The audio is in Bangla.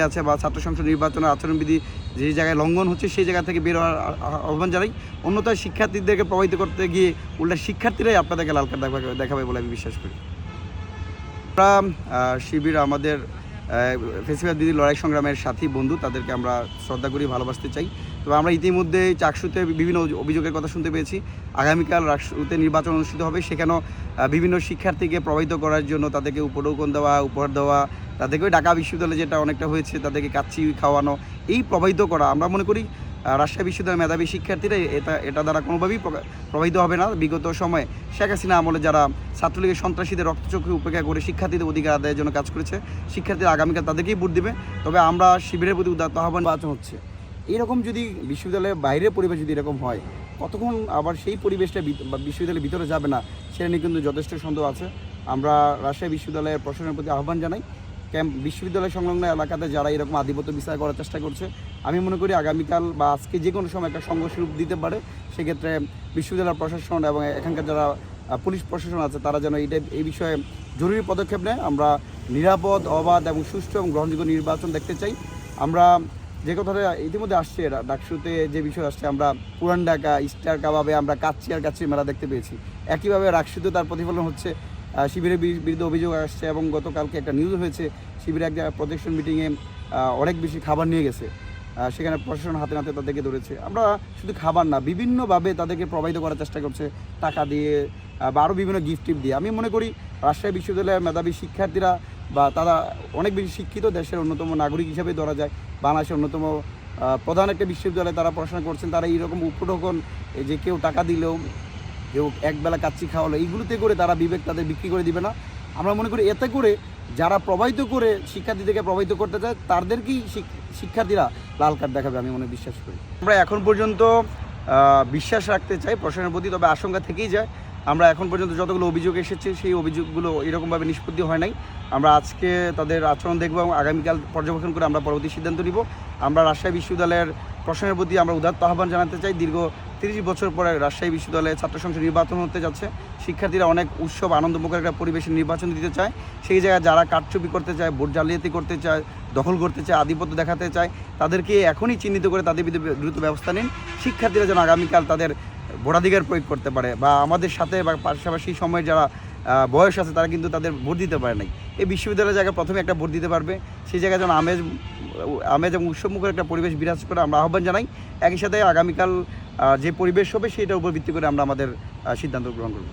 আছে বা ছাত্র সংসদ নির্বাচনের আচরণবিধি যে জায়গায় লঙ্ঘন হচ্ছে, সেই জায়গা থেকে বের হওয়ার আহ্বান জানাই। অন্যথায় শিক্ষার্থীদেরকে প্রভাবিত করতে গিয়ে উল্টা শিক্ষার্থীরাই আপনাদেরকে লাল কার্ড দেখাবে বলে আমি বিশ্বাস করি। আমরা শিবির আমাদের ফেসিবাদ দিদির লড়াই সংগ্রামের সাথী বন্ধু, তাদেরকে আমরা শ্রদ্ধা করি, ভালোবাসতে চাই। তবে আমরা ইতিমধ্যে চাকসুতে বিভিন্ন অভিযোগের কথা শুনতে পেয়েছি। আগামীকাল রাকসুতে নির্বাচন অনুষ্ঠিত হবে, সেখানেও বিভিন্ন শিক্ষার্থীকে প্রভাবিত করার জন্য তাদেরকে উপঢৌকন দেওয়া, উপহার দেওয়া, তাদেরকে ঢাকা বিশ্ববিদ্যালয়ে যেটা অনেকটা হয়েছে, তাদেরকে কাচ্চি খাওয়ানো, এই প্রভাবিত করা আমরা মনে করি রাজশাহী বিশ্ববিদ্যালয়ের মেধাবী শিক্ষার্থীরা এটা এটা দ্বারা কোনোভাবেই প্রভাবিত হবে না। বিগত সময়ে শেখ হাসিনা আমলে যারা ছাত্রলীগের সন্ত্রাসীদের রক্তচক্ষু উপেক্ষা করে শিক্ষার্থীদের অধিকার আদায়ের জন্য কাজ করেছে, শিক্ষার্থীরা আগামীকাল তাদেরকেই ভোট দেবে। তবে আমরা শিবিরের প্রতি উদাত্ত আহ্বান বাচন হচ্ছে এইরকম যদি বিশ্ববিদ্যালয়ের বাইরের পরিবেশ যদি এরকম হয়, কতক্ষণ আবার সেই পরিবেশটা বিশ্ববিদ্যালয়ের ভিতরে যাবে না, সেটা নিয়ে কিন্তু যথেষ্ট সন্দেহ আছে। আমরা রাজশাহী বিশ্ববিদ্যালয়ের প্রশাসনের প্রতি আহ্বান জানাই। ক্যাম্প বিশ্ববিদ্যালয় সংলগ্ন এলাকাতে যারা এরকম আধিপত্য বিস্তার করার চেষ্টা করছে, আমি মনে করি আগামীকাল বা আজকে যে কোনো সময় একটা সংঘর্ষ রূপ দিতে পারে। সেক্ষেত্রে বিশ্ববিদ্যালয় প্রশাসন এবং এখানকার যারা পুলিশ প্রশাসন আছে, তারা যেন এইটা এই বিষয়ে জরুরি পদক্ষেপ নেয়। আমরা নিরাপদ, অবাধ এবং সুষ্ঠু এবং গ্রহণযোগ্য নির্বাচন দেখতে চাই। আমরা যে কথাটা ইতিমধ্যে আসছে ডাকসুতে যে বিষয় আসছে, আমরা পুরান ঢাকা স্টার কাবাবে আমরা কাচ্চি আর কাচ্চি মেলা দেখতে পেয়েছি। একইভাবে রাকসুতে তার প্রতিফলন হচ্ছে। শিবিরের বিরুদ্ধে অভিযোগ আসছে এবং গতকালকে একটা নিউজ হয়েছে শিবিরের একটা প্রজেকশন মিটিংয়ে অনেক বেশি খাবার নিয়ে গেছে। সেখানে প্রশাসন হাতে নাতে তাদেরকে ধরেছে। আমরা শুধু খাবার না, বিভিন্নভাবে তাদেরকে প্রভাবিত করার চেষ্টা করছে। টাকা দিয়ে বা আরও বিভিন্ন গিফট টিপ দিয়ে। আমি মনে করি, রাজশাহী বিশ্ববিদ্যালয়ের মেধাবী শিক্ষার্থীরা বা তারা অনেক বেশি শিক্ষিত দেশের অন্যতম নাগরিক হিসেবে ধরা যায়। বাংলাদেশের অন্যতম প্রধান একটা বিশ্ববিদ্যালয়ে তারা পড়াশোনা করছেন, তারা এইরকম উপঢৌকন, এই যে কেউ টাকা দিলেও কেউ একবেলা কাচ্চি খাওয়ালো, এইগুলোতে করে তারা বিবেক তাদের বিক্রি করে দিবে না। আমরা মনে করি এতে করে যারা প্রভাবিত করে শিক্ষার্থীদেরকে প্রভাবিত করতে চায়, তাদেরকেই শিক্ষার্থীরা লাল কার্ড দেখাবে, আমি মনে বিশ্বাস করি। আমরা এখন পর্যন্ত বিশ্বাস রাখতে চাই, প্রশাসনের প্রতি, তবে আশঙ্কা থেকেই যায়। আমরা এখন পর্যন্ত যতগুলো অভিযোগ এসেছে, সেই অভিযোগগুলো এরকমভাবে নিষ্পত্তি হয় নাই। আমরা আজকে তাদের আচরণ দেখব এবং আগামীকাল পর্যবেক্ষণ করে আমরা পরবর্তী সিদ্ধান্ত নিব। আমরা রাজশাহী বিশ্ববিদ্যালয়ের প্রশাসনের প্রতি আমরা উদাত্ত আহ্বান জানাতে চাই। দীর্ঘ তিরিশ বছর পরে রাজশাহী বিশ্ববিদ্যালয়ে ছাত্র সংসদ নির্বাচন হতে যাচ্ছে। শিক্ষার্থীরা অনেক উৎসব, আনন্দমুখের একটা পরিবেশে নির্বাচন দিতে চায়। সেই জায়গায় যারা কারচুপি করতে চায় ভোট জালিয়াতি করতে চায়, দখল করতে চায়, আধিপত্য দেখাতে চায়, তাদেরকে এখনই চিহ্নিত করে তাদের বিরুদ্ধে দ্রুত ব্যবস্থা নিন। শিক্ষার্থীরা যেন আগামীকাল তাদের ভোটাধিকার প্রয়োগ করতে পারে বা আমাদের সাথে বা পাশাপাশি সময়ে যারা বয়স আছে, তারা কিন্তু তাদের ভোট দিতে পারে নাই। এই বিশ্ববিদ্যালয়ের জায়গায় প্রথমে একটা ভোট দিতে পারবে। সেই জায়গায় যেন আমেজ আমেজ এবং উৎসবমুখের একটা পরিবেশ বিরাজ করে আমরা আহ্বান জানাই। একই সাথে আগামীকাল যে পরিবেশ হবে, সেটার উপর ভিত্তি করে আমরা আমাদের সিদ্ধান্ত গ্রহণ করব।